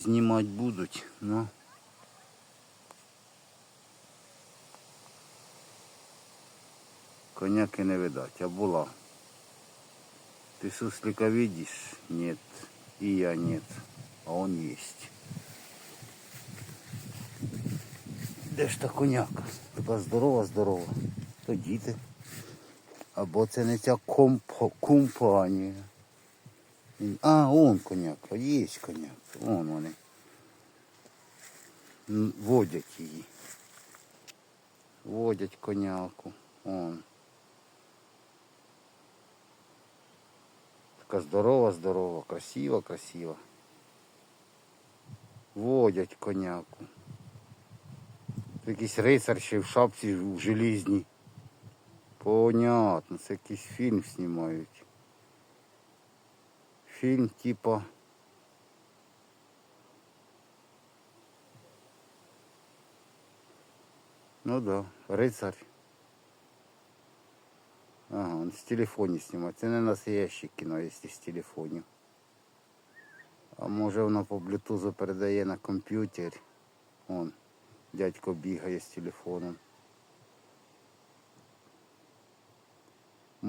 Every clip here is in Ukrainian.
Знімати будуть, ну. Коняки не видать, а була. Ты суслика видишь? Нет. И я нет. А он есть. Де ж та коняка? Така здорова, здорова. То діти. Або це не ця комп- компанія. А, он коняка, є коняка. Вон вони. Водять її. Водять коняку. Он. Така здорова, здорова, красива, красива. Водять коняку. Якийсь рицар ще в шапці в желізній. Понятно, це якийсь фільм знімають. Фільм типа. Ну да, рицарь. Ага, он з телефону знімає. Це не настояще кіно, якщо з телефонів. А може воно по блютузу передає на комп'ютер. Он, дядько бігає з телефоном.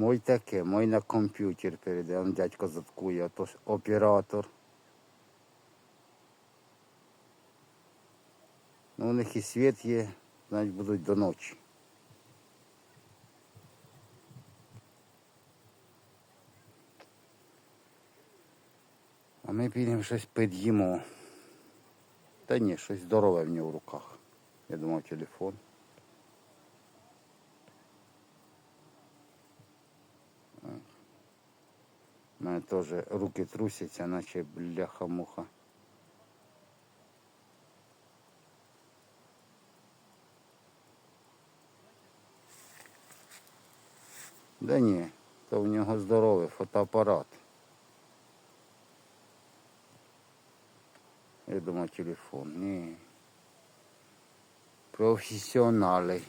Мой таке, мой на комп'ютер передає. Он дядько заткує, а то ж оператор. Ну, у них і світ є, значить будуть до ночі. А ми підемо щось під'їмо. Та ні, щось здорове в нього в руках. Я думав телефон. Мене теж руки трусяться, наче бляха-муха. Да ні, то в нього здоровий фотоапарат. Я думав телефон. Ні. Професіонали.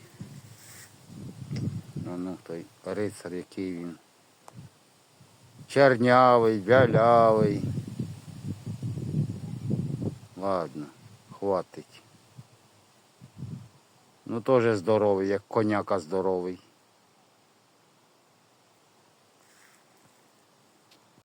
Ну, ну той рицар, який він. Чернявий, вялявий. Ладно, хватить. Ну теж здоровий, як коняка здоровий.